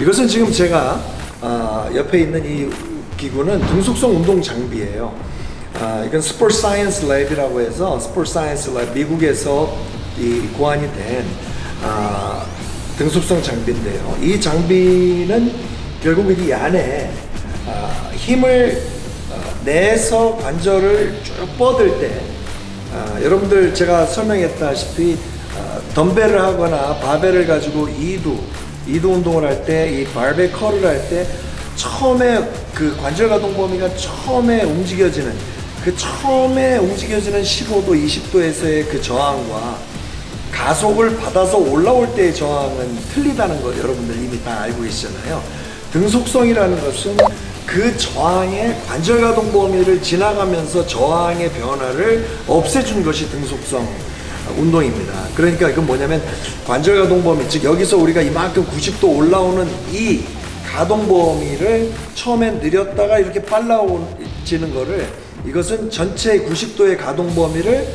이것은 지금 제가 아, 옆에 있는 이 기구는 등속성 운동 장비예요. 아, 이건 스포츠 사이언스 랩이라고 해서 스포츠 사이언스 랩 미국에서 이 고안이 된 아, 등속성 장비인데요. 이 장비는 결국 이 안에 아, 힘을 어, 내서 관절을 쭉 뻗을 때 아, 여러분들 제가 설명했다시피 아, 덤벨을 하거나 바벨을 가지고 이두 이두 운동을 할 때이 바벨 컬을 할 때 처음에 그 관절 가동 범위가 처음에 움직여지는 그 처음에 움직여지는 15도 20도에서의 그 저항과 가속을 받아서 올라올 때의 저항은 틀리다는 걸 여러분들 이미 다 알고 계시잖아요. 등속성이라는 것은 그 저항의 관절 가동 범위를 지나가면서 저항의 변화를 없애준 것이 등속성 운동입니다. 그러니까 이건 뭐냐면 관절 가동 범위, 즉 여기서 우리가 이만큼 90도 올라오는 이 가동 범위를 처음엔 느렸다가 이렇게 빨라지는 거를 이것은 전체 90도의 가동 범위를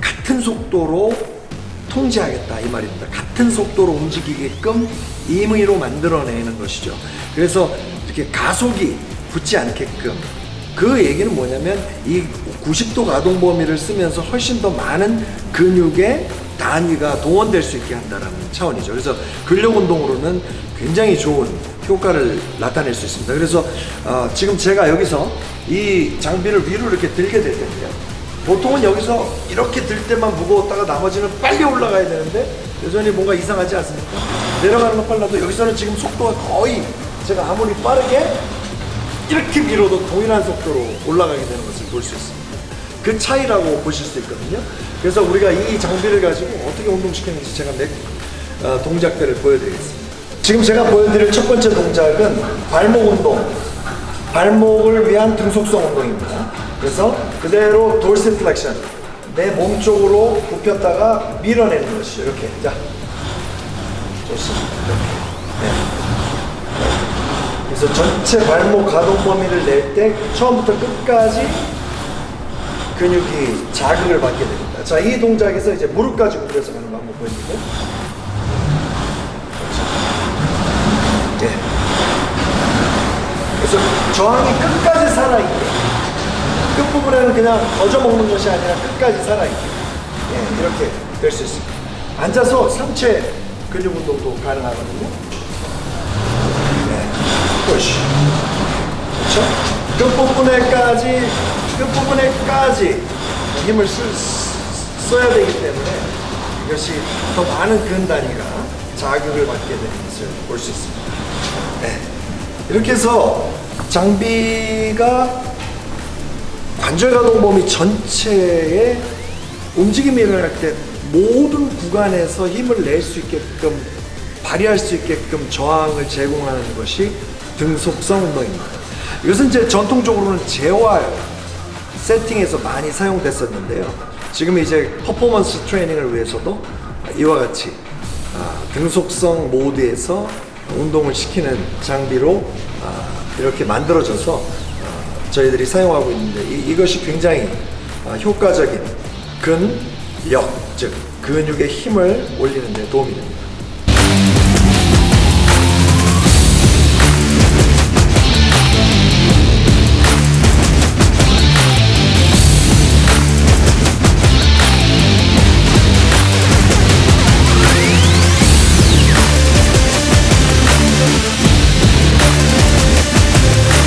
같은 속도로 통제하겠다 이 말입니다. 같은 속도로 움직이게끔 임의로 만들어내는 것이죠. 그래서 이렇게 가속이 붙지 않게끔 그 얘기는 뭐냐면 이 90도 가동 범위를 쓰면서 훨씬 더 많은 근육의 단위가 동원될 수 있게 한다는 차원이죠. 그래서 근력 운동으로는 굉장히 좋은 효과를 나타낼 수 있습니다. 그래서 어, 지금 제가 여기서 이 장비를 위로 이렇게 들게 될 텐데요. 보통은 여기서 이렇게 들 때만 무거웠다가 나머지는 빨리 올라가야 되는데 여전히 뭔가 이상하지 않습니까? 내려가는 건 빨라도 여기서는 지금 속도가 거의 제가 아무리 빠르게 이렇게 밀어도 동일한 속도로 올라가게 되는 것을 볼 수 있습니다. 그 차이라고 보실 수 있거든요. 그래서 우리가 이 장비를 가지고 어떻게 운동시키는지 제가 몇 어, 동작들을 보여드리겠습니다. 지금 제가 보여드릴 첫 번째 동작은 발목 운동. 발목을 위한 등속성 운동입니다. 그래서 그대로 돌스 플렉션. 내 몸 쪽으로 굽혔다가 밀어내는 것이죠. 이렇게. 자. 좋습니다. 네. 그래서 전체 발목 가동 범위를 낼 때 처음부터 끝까지 근육이 자극을 받게 됩니다. 자, 이 동작에서 이제 무릎까지 굽혀서 가는 거 한번 보여드릴게요. 네. 그래서 저항이 끝까지 살아있게 끝부분에는 그냥 거저 먹는 것이 아니라 끝까지 살아있게 예, 이렇게 될 수 있습니다. 앉아서 상체 근육 운동도 가능하거든요. 네, 푸시. 그렇죠? 끝부분에까지 끝부분에까지 힘을 쓸, 써야 되기 때문에 이것이 더 많은 근 단위가 자극을 받게 되는 것을 볼 수 있습니다. 네. 이렇게 해서 장비가 관절 가동 범위 전체에 움직임이 일어날 때 모든 구간에서 힘을 낼 수 있게끔 발휘할 수 있게끔 저항을 제공하는 것이 등속성 운동입니다. 이것은 이제 전통적으로는 재활 세팅에서 많이 사용됐었는데요. 지금 이제 퍼포먼스 트레이닝을 위해서도 이와 같이 아, 등속성 모드에서 운동을 시키는 장비로 아, 이렇게 만들어져서 아, 저희들이 사용하고 있는데 이, 이것이 굉장히 아, 효과적인 근력 즉 근육의 힘을 올리는 데 도움이 됩니다.